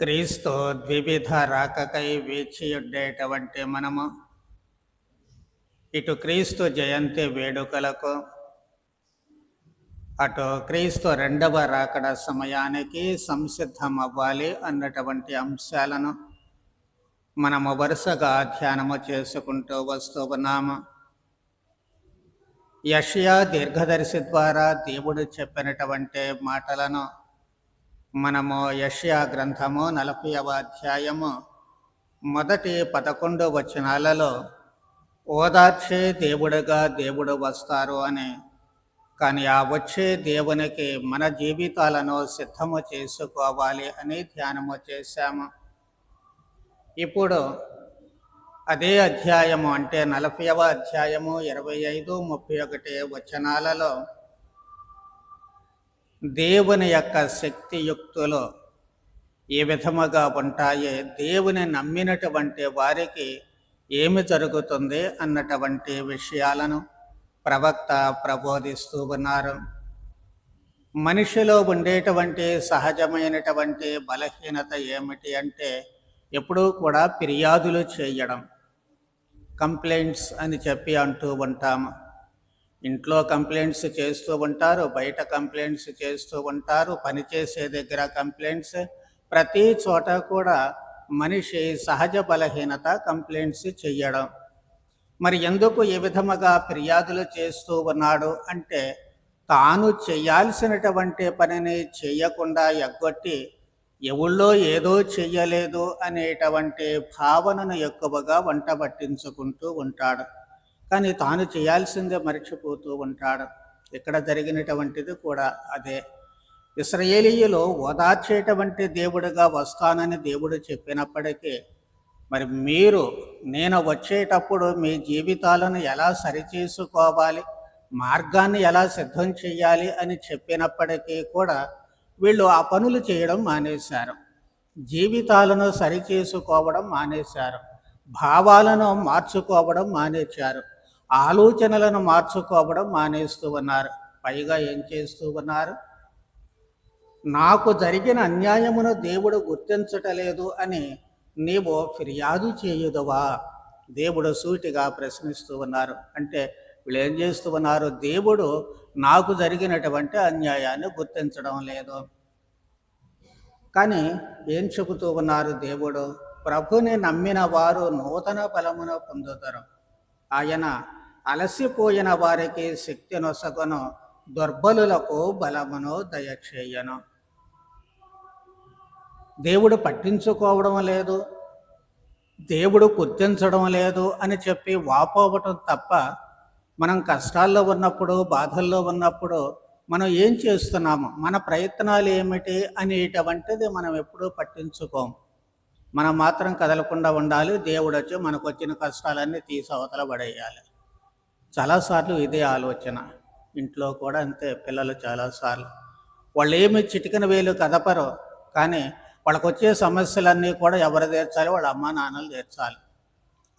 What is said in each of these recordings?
క్రీస్తు ద్వివిధ రాకకై వేచియుండేటువంటి మనము. ఇటు క్రీస్తు జయంతి వేడుకలకు అటు క్రీస్తు రెండవ రాకడ సమయానికి సంసిద్ధం అవ్వాలి అన్నటువంటి అంశాలను మనము వరుసగా ధ్యానము చేసుకుంటూ వస్తూ ఉన్నాము. యషియా దీర్ఘదర్శి ద్వారా దేవుడు చెప్పినటువంటి మాటలను మనము యష్యా గ్రంథము నలభైవ అధ్యాయము మొదటి పదకొండు వచనాలలో ఓదార్చే దేవుడుగా దేవుడు వస్తారు అని. కానీ ఆ వచ్చే దేవునికి మన జీవితాలను సిద్ధము చేసుకోవాలి అని ధ్యానము చేశాము. ఇప్పుడు అదే అధ్యాయము అంటే నలభైవ అధ్యాయము ఇరవై ఐదు ముప్పై ఒకటి వచనాలలో దేవుని యొక్క శక్తియుక్తులు ఏ విధముగా ఉంటాయి? దేవుని నమ్మినటువంటి వారికి ఏమి జరుగుతుంది అన్నటువంటి విషయాలను ప్రవక్త ప్రబోధిస్తూ ఉన్నారు. మనిషిలో ఉండేటువంటి సహజమైనటువంటి బలహీనత ఏమిటి అంటే ఎప్పుడూ కూడా ఫిర్యాదులు చేయడం కంప్లైంట్స్ అని చెప్పి అంటూ ఉంటాము. ఇంట్లో కంప్లైంట్స్ చేస్తూ ఉంటారు బయట కంప్లైంట్స్ చేస్తూ ఉంటారు పనిచేసే దగ్గర కంప్లైంట్స్. ప్రతి చోట కూడా మనిషి సహజ బలహీనత కంప్లైంట్స్ చేయడం మరి ఎందుకు ఏ విధముగా ఫిర్యాదులు చేస్తూ ఉన్నాడు అంటే తాను చేయాల్సినటువంటి పనిని చేయకుండా ఎగ్గొట్టి ఎవళ్ళో ఏదో చెయ్యలేదు అనేటువంటి భావనను ఎక్కువగా వంట పట్టించుకుంటూ ఉంటాడు. కానీ తాను చేయాల్సిందే మర్చిపోతూ ఉంటాడు. ఇక్కడ జరిగినటువంటిది కూడా అదే. ఇస్రయేలీయులు ఓదార్చేటువంటి దేవుడిగా వస్తానని దేవుడు చెప్పినప్పటికీ మరి మీరు నేను వచ్చేటప్పుడు మీ జీవితాలను ఎలా సరిచేసుకోవాలి మార్గాన్ని ఎలా సిద్ధం చేయాలి అని చెప్పినప్పటికీ కూడా వీళ్ళు ఆ పనులు చేయడం మానేశారు. జీవితాలను సరిచేసుకోవడం మానేశారు. భావాలను మార్చుకోవడం మానేశారు. ఆలోచనలను మార్చుకోవడం మానేస్తూ ఉన్నారు. పైగా ఏం చేస్తూ ఉన్నారు? నాకు జరిగిన అన్యాయమును దేవుడు గుర్తించటలేదు అని నీవు ఫిర్యాదు చేయుదవా? దేవుడు సూటిగా ప్రశ్నిస్తూ ఉన్నారు. అంటే వీళ్ళు ఏం చేస్తూ ఉన్నారు? దేవుడు నాకు జరిగినటువంటి అన్యాయాన్ని గుర్తించడం లేదు. కానీ ఏం చెబుతూ ఉన్నారు దేవుడు? ప్రభుని నమ్మిన వారు నూతన బలమును పొందుతారు. ఆయన అలసిపోయిన వారికి శక్తి నొసగను దుర్బలులకు బలమును దయచేయను. దేవుడు పట్టించుకోవడం లేదు దేవుడు గుర్తించడం లేదు అని చెప్పి వాపోవటం తప్ప మనం కష్టాల్లో ఉన్నప్పుడు బాధల్లో ఉన్నప్పుడు మనం ఏం చేస్తున్నాము? మన ప్రయత్నాలు ఏమిటి అనేటువంటిది మనం ఎప్పుడూ పట్టించుకోం మనం మాత్రం కదలకుండా ఉండాలి దేవుడు వచ్చి మనకు వచ్చిన కష్టాలన్నీ తీసి అవతల పడేయాలి. చాలాసార్లు ఇదే ఆలోచన. ఇంట్లో కూడా అంతే పిల్లలు చాలాసార్లు వాళ్ళు ఏమి చిటికన వేలు కదపరు కానీ వాళ్ళకు వచ్చే సమస్యలన్నీ కూడా ఎవరు తీర్చాలి? వాళ్ళ అమ్మ నాన్నలు తీర్చాలి.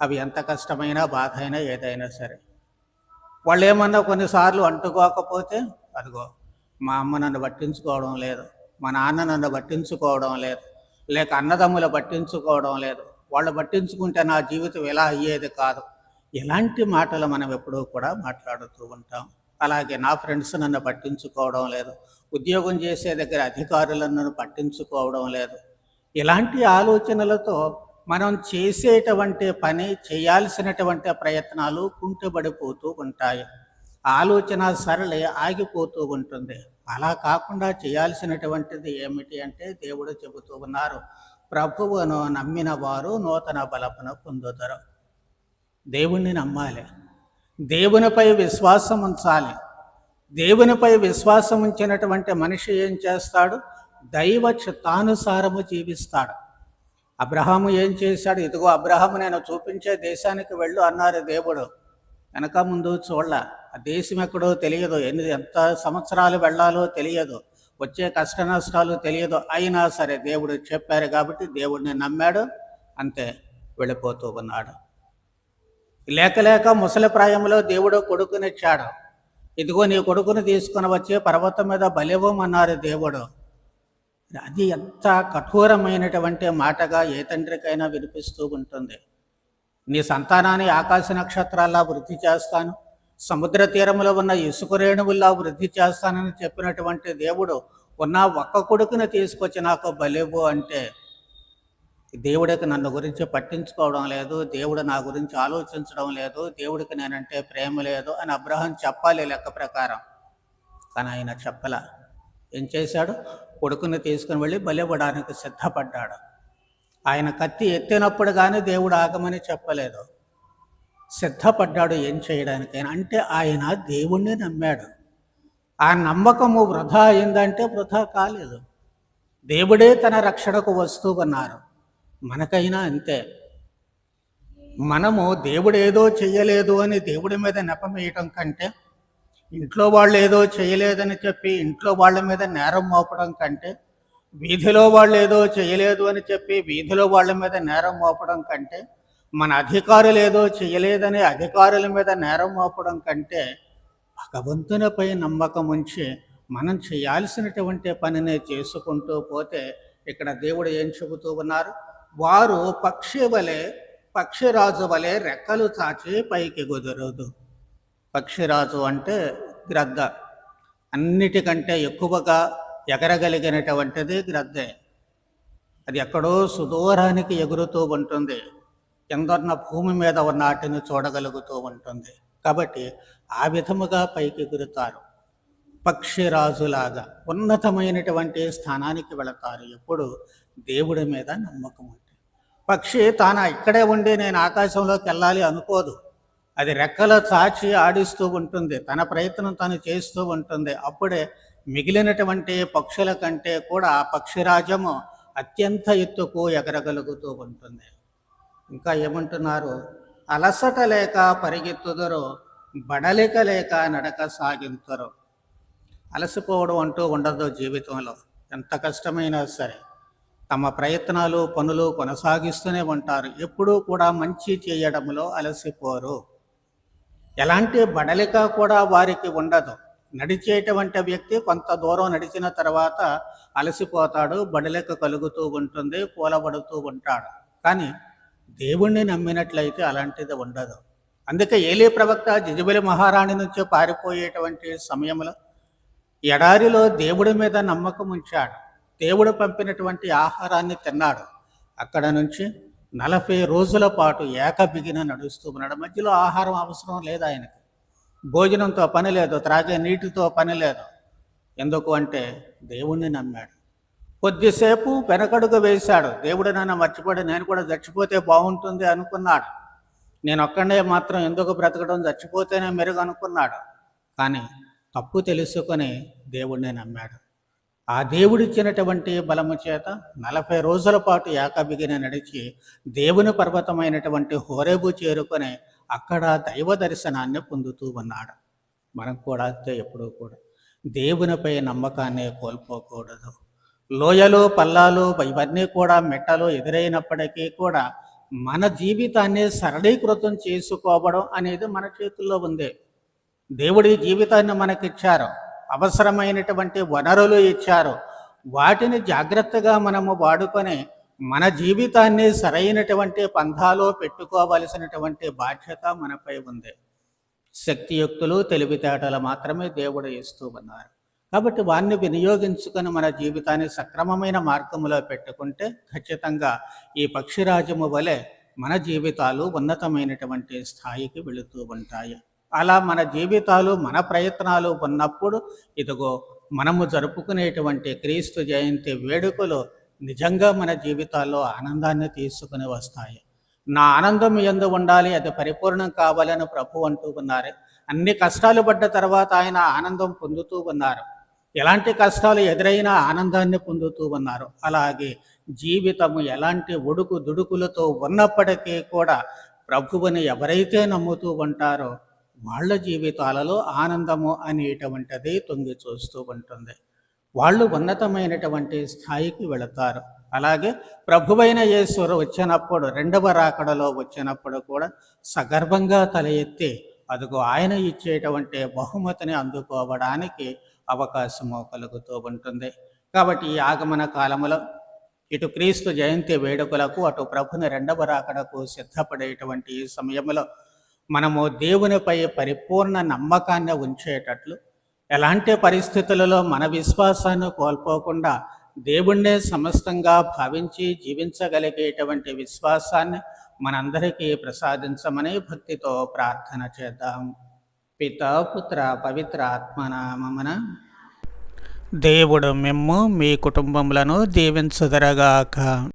అవి ఎంత కష్టమైనా బాధ అయినా ఏదైనా సరే. వాళ్ళు ఏమన్నా కొన్నిసార్లు అంటుకోకపోతే అదిగో మా అమ్మ నన్ను పట్టించుకోవడం లేదు మా నాన్న నన్ను పట్టించుకోవడం లేదు లేక అన్నదమ్ములు పట్టించుకోవడం లేదు. వాళ్ళు పట్టించుకుంటే నా జీవితం ఎలా అయ్యేది కాదు. ఇలాంటి మాటలు మనం ఎప్పుడూ కూడా మాట్లాడుతూ ఉంటాం. అలాగే నా ఫ్రెండ్స్ నన్ను పట్టించుకోవడం లేదు. ఉద్యోగం చేసే దగ్గర అధికారులను నన్ను పట్టించుకోవడం లేదు. ఇలాంటి ఆలోచనలతో మనం చేసేటువంటి పని చేయాల్సినటువంటి ప్రయత్నాలు కుంటుబడిపోతూ ఉంటాయి. ఆలోచన సరళి ఆగిపోతూ ఉంటుంది. అలా కాకుండా చేయాల్సినటువంటిది ఏమిటి అంటే దేవుడు చెబుతూ ఉన్నారు. ప్రభువును నమ్మిన వారు నూతన బలపన పొందుతారు దేవుణ్ణి నమ్మాలి. దేవునిపై విశ్వాసం ఉంచాలి. దేవునిపై విశ్వాసం ఉంచినటువంటి మనిషి ఏం చేస్తాడు? దైవ చిత్తానుసారము జీవిస్తాడు. అబ్రహాము ఏం చేశాడు? ఇదిగో అబ్రహాము నేను చూపించే దేశానికి వెళ్ళు అన్నారు దేవుడు. వెనక ముందు చూడాల. ఆ దేశం ఎక్కడో తెలియదు. ఎన్ని ఎంత సంవత్సరాలు వెళ్ళాలో తెలియదు. వచ్చే కష్ట నష్టాలు తెలియదు. అయినా సరే దేవుడు చెప్పారు కాబట్టి దేవుడిని నమ్మాడు. అంతే. వెళ్ళిపోతూ ఉన్నాడు. లేక లేక ముసలి ప్రాయంలో దేవుడు కొడుకునిచ్చాడు ఇదిగో నీ కొడుకుని తీసుకుని వచ్చి పర్వతం మీద బలివ్వమన్నారు దేవుడు. అది ఎంత కఠోరమైనటువంటి మాటగా ఏ తండ్రికైనా వినిపిస్తూ ఉంటుంది. నీ సంతానాన్ని ఆకాశ నక్షత్రాల్లా వృద్ధి చేస్తాను. సముద్ర తీరంలో ఉన్న ఇసుక రేణువుల్లా వృద్ధి చేస్తానని చెప్పినటువంటి దేవుడు ఉన్న ఒక్క కొడుకుని తీసుకొచ్చి నాకు బలివ్వు అంటే దేవుడికి నన్ను గురించి పట్టించుకోవడం లేదు దేవుడు నా గురించి ఆలోచించడం లేదు దేవుడికి నేనంటే ప్రేమ లేదు అని అబ్రహం చెప్పాలి లెక్క ప్రకారం. కానీ ఆయన చెప్పల. ఏం చేశాడు? కొడుకుని తీసుకుని వెళ్ళి బలివ్వడానికి సిద్ధపడ్డాడు. ఆయన కత్తి ఎత్తినప్పుడు కానీ దేవుడు ఆగమని చెప్పలేదు. సిద్ధపడ్డాడు ఏం చేయడానికైనా అంటే ఆయన దేవుణ్ణి నమ్మాడు. ఆ నమ్మకము వృధా అయిందంటే వృధా కాలేదు. దేవుడే తన రక్షణకు వస్తూ ఉన్నారు మనకైనా అంతే. మనము దేవుడు ఏదో చెయ్యలేదు అని దేవుడి మీద నెపమేయటం కంటే ఇంట్లో వాళ్ళు ఏదో చేయలేదని చెప్పి ఇంట్లో వాళ్ళ మీద నేరం మోపడం కంటే వీధిలో వాళ్ళు ఏదో చేయలేదు అని చెప్పి వీధిలో వాళ్ళ మీద నేరం మోపడం కంటే మన అధికారులు ఏదో చేయలేదని అధికారుల మీద నేరం మోపడం కంటే భగవంతునిపై నమ్మకం ఉంచి మనం చేయాల్సినటువంటి పనిని చేసుకుంటూ పోతే ఇక్కడ దేవుడు ఏం చెబుతూ ఉన్నారు? వారు పక్షి వలె పక్షిరాజు వలె రెక్కలు చాచి పైకి కుదరదు. పక్షిరాజు అంటే గ్రద్ద అన్నిటికంటే ఎక్కువగా ఎగరగలిగినటువంటిది గ్రద్దే అది ఎక్కడో సుదూరానికి ఎగురుతూ ఉంటుంది. కిందన్న భూమి మీద ఉన్న వాటిని చూడగలుగుతూ ఉంటుంది. కాబట్టి ఆ విధముగా పైకి ఎగురుతారు. పక్షిరాజులాగా ఉన్నతమైనటువంటి స్థానానికి వెళతారు. ఎప్పుడు దేవుడి మీద నమ్మకం పక్షి తాను ఇక్కడే ఉండి నేను ఆకాశంలోకి వెళ్ళాలి అనుకోదు. అది రెక్కల చాచి ఆడిస్తూ ఉంటుంది. తన ప్రయత్నం తను చేస్తూ ఉంటుంది. అప్పుడే మిగిలినటువంటి పక్షుల కంటే కూడా ఆ పక్షిరాజము అత్యంత ఎత్తుకు ఎగరగలుగుతూ ఉంటుంది. ఇంకా ఏమంటున్నారు? అలసట లేక పరిగెత్తుదరు బడలిక లేక నడక సాగింతురు. అలసిపోవడం అంటూ ఉండదు జీవితంలో. ఎంత కష్టమైనా సరే. తమ ప్రయత్నాలు పనులు కొనసాగిస్తూనే ఉంటారు. ఎప్పుడూ కూడా మంచి చేయడంలో అలసిపోరు. ఎలాంటి బడలిక కూడా వారికి ఉండదు. నడిచేటువంటి వ్యక్తి కొంత దూరం నడిచిన తర్వాత అలసిపోతాడు బడలిక కలుగుతూ ఉంటుంది కూలబడుతూ ఉంటాడు. కానీ దేవుణ్ణి నమ్మినట్లయితే అలాంటిది ఉండదు. అందుకే ఏలీ ప్రవక్త జిజబలి మహారాణి నుంచి పారిపోయేటువంటి సమయంలో ఎడారిలో దేవుడి మీద నమ్మకం ఉంచాడు. దేవుడు పంపినటువంటి ఆహారాన్ని తిన్నాడు. అక్కడ నుంచి నలభై రోజుల పాటు ఏకబిగిన నడుస్తూ ఉన్నాడు. మధ్యలో ఆహారం అవసరం లేదు ఆయనకి. భోజనంతో పని లేదు. త్రాగే నీటితో పని లేదు. ఎందుకు అంటే దేవుణ్ణి నమ్మాడు. కొద్దిసేపు వెనకడుగు వేశాడు. దేవుడు నన్ను మర్చిపోయి నేను కూడా చచ్చిపోతే బాగుంటుంది అనుకున్నాడు. నేను ఒక్కడే మాత్రం ఎందుకు బ్రతకడం? చచ్చిపోతేనే మెరుగు అనుకున్నాడు కానీ తప్పు తెలుసుకొని దేవుణ్ణి నమ్మాడు. ఆ దేవుడిచ్చినటువంటి బలము చేత నలభై రోజుల పాటు ఏకబిగిన నడిచి దేవుని పర్వతమైనటువంటి హోరేబు చేరుకొని అక్కడ దైవ దర్శనాన్ని పొందుతూ ఉన్నాడు. మనం కూడా అంతే ఎప్పుడూ కూడా. దేవునిపై నమ్మకాన్ని కోల్పోకూడదు. లోయలు పల్లాలు ఇవన్నీ కూడా మెట్టలు ఎదురైనప్పటికీ కూడా మన జీవితాన్ని సరళీకృతం చేసుకోవడం అనేది మన చేతుల్లో ఉంది. దేవుడి జీవితాన్ని మనకిచ్చారు. అవసరమైనటువంటి వనరులు ఇచ్చారు. వాటిని జాగ్రత్తగా మనము వాడుకొని మన జీవితాన్ని సరైనటువంటి పంథాలో పెట్టుకోవలసినటువంటి బాధ్యత మనపై ఉంది. శక్తియుక్తులు తెలివితేటలు మాత్రమే దేవుడు ఇస్తూ ఉన్నారు. కాబట్టి వారిని వినియోగించుకొని మన జీవితాన్ని సక్రమమైన మార్గంలో పెట్టుకుంటే ఖచ్చితంగా ఈ పక్షిరాజము వలె మన జీవితాలు ఉన్నతమైనటువంటి స్థాయికి వెళుతూ ఉంటాయి. అలా మన జీవితాలు మన ప్రయత్నాలు ఉన్నప్పుడు ఇదిగో మనము జరుపుకునేటువంటి క్రీస్తు జయంతి వేడుకలు నిజంగా మన జీవితాల్లో ఆనందాన్ని తీసుకుని వస్తాయి. నా ఆనందం ఎందు ఉండాలి అది పరిపూర్ణం కావాలని ప్రభు అంటూ ఉన్నారు. అన్ని కష్టాలు పడ్డ తర్వాత ఆయన ఆనందం పొందుతూ ఉన్నారు. ఎలాంటి కష్టాలు ఎదురైనా ఆనందాన్ని పొందుతూ ఉన్నారు. అలాగే జీవితము ఎలాంటి ఒడుకు దుడుకులతో ఉన్నప్పటికీ కూడా ప్రభువుని ఎవరైతే నమ్ముతూ ఉంటారో వాళ్ళ జీవితాలలో ఆనందము అనేటువంటిది తొంగి చూస్తూ ఉంటుంది. వాళ్ళు ఉన్నతమైనటువంటి స్థాయికి వెళతారు. అలాగే ప్రభువైన యేశ్వరు వచ్చినప్పుడు రెండవ రాకడలో వచ్చినప్పుడు కూడా సగర్భంగా తల ఎత్తి అదిగో ఆయన ఇచ్చేటువంటి బహుమతిని అందుకోవడానికి అవకాశము కలుగుతూ ఉంటుంది. కాబట్టి ఈ ఆగమన కాలములో ఇటు క్రీస్తు జయంతి వేడుకలకు అటు ప్రభుని రెండవ రాకడకు సిద్ధపడేటువంటి ఈ సమయంలో మనము దేవునిపై పరిపూర్ణ నమ్మకాన్ని ఉంచేటట్లు ఎలాంటి పరిస్థితులలో మన విశ్వాసాన్ని కోల్పోకుండా దేవుణ్ణే సమస్తంగా భావించి జీవించగలిగేటువంటి విశ్వాసాన్ని మనందరికీ ప్రసాదించమని భక్తితో ప్రార్థన చేద్దాం. పిత పుత్ర పవిత్ర ఆత్మనామమున. దేవుడు మిమ్ము మీ కుటుంబములను దీవించుదరగాక.